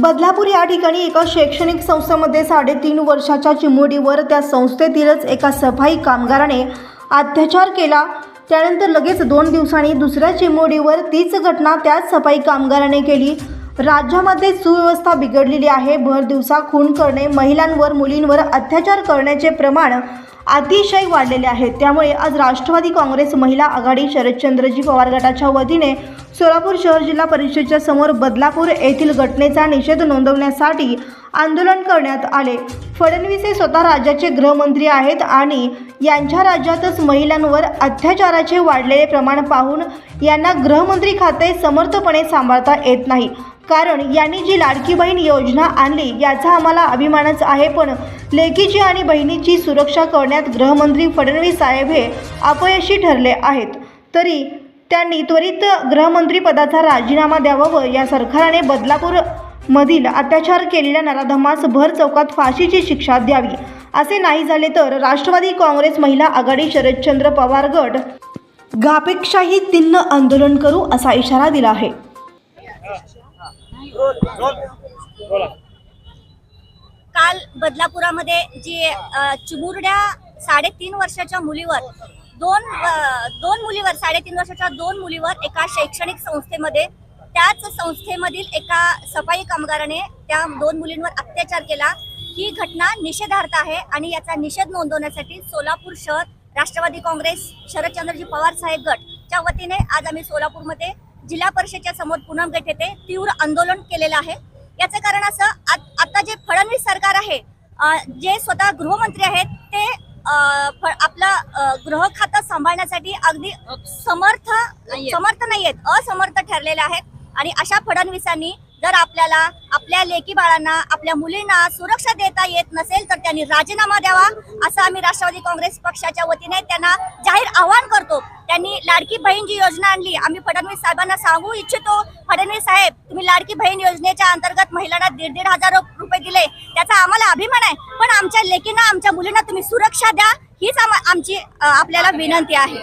बदलापूर या ठिकाणी एका शैक्षणिक संस्थेमध्ये साडेतीन वर्षाच्या चिमुडीवर त्या संस्थेतीलच एका सफाई कामगाराने अत्याचार केला. त्यानंतर लगेच दोन दिवसांनी दुसऱ्या चिमुडीवर तीच घटना त्याच सफाई कामगाराने केली. राज्यामध्ये सुव्यवस्था बिघडलेली आहे. भर दिवसा खून करणे महिलांवर मुलींवर अत्याचार करण्याचे प्रमाण अतिशय वाढलेले आहेत. त्यामुळे आज राष्ट्रवादी काँग्रेस महिला आघाडी शरदचंद्रजी पवार गटाच्या वतीने सोलापूर शहर जिल्हा परिषदेच्या समोर बदलापूर येथील घटनेचा निषेध नोंदवण्यासाठी आंदोलन करण्यात आले. फडणवीस हे स्वतः राज्याचे गृहमंत्री आहेत आणि यांच्या राज्यातच महिलांवर अत्याचाराचे वाढलेले प्रमाण पाहून यांना गृहमंत्री खाते समर्थपणे सांभाळता येत नाही. कारण यांनी जी लाडकी बहीण योजना आणली याचा आम्हाला अभिमानच आहे. पण लेकीची आणि बहिणीची सुरक्षा करण्यात गृहमंत्री फडणवीस साहेब हे अपयशी ठरले आहेत. तरी त्यांनी त्वरित गृहमंत्री पदाचा राजीनामा द्यावा व या सरकारने बदलापूर मधील अत्याचार केलेल्या नराधमास भर चौकात फाशीची शिक्षा द्यावी. असे नाही झाले तर राष्ट्रवादी काँग्रेस महिला आघाडी शरदचंद्र पवार गट गापेक्षाही तिन्न आंदोलन करू असा इशारा दिला आहे. काल बदलापुरामध्ये जी चिमुरड्या साडेतीन वर्षाच्या मुलीवर दोन दोन मुलीवर साडेतीन वर्षाच्या दोन मुलीवर एका शैक्षणिक संस्थेमध्ये त्याच संस्थेमधील एका सफाई कामगाराने त्या दोन मुलींवर अत्याचार केला. ही घटना निषेधार्थ आहे आणि याचा निषेध नोंदवण्यासाठी सोलापूर शहर राष्ट्रवादी काँग्रेस शरदचंद्रजी पवार साहेब गटच्या वतीने आज आम्ही सोलापूरमध्ये जिल्हा परिषदेच्या समोर पूनम गट येथे तीव्र आंदोलन केलेलं आहे. याचं कारण असं आत- जे फडणवीस सरकार आहे जे स्वतः गृहमंत्री आहेत ते आपलं गृह खातं सांभाळण्यासाठी अगदी समर्थ समर्थ नाही आहेत असमर्थ ठरलेले आहेत. आणि अशा फडणवीसांनी जर आपल्याला आपल्या लेकी बाळांना आपल्या मुलींना सुरक्षा देता येत नसेल तर त्यांनी राजीनामा द्यावा असं आम्ही राष्ट्रवादी काँग्रेस पक्षाच्या वतीने त्यांना जाहीर आवाहन करतो. त्यांनी लाडकी बहीण जी योजना आणली आम्ही फडणवीस साहेबांना सांगू इच्छितो फडणवीस साहेब तुम्ही लाडकी बहीण योजनेच्या अंतर्गत महिलांना दीड दीड हजार रुपये दिले. त्याचा आम्हाला अभिमान आहे पण आमच्या लेकींना आमच्या मुलींना तुम्ही सुरक्षा द्या हीच आमची आपल्याला विनंती आहे.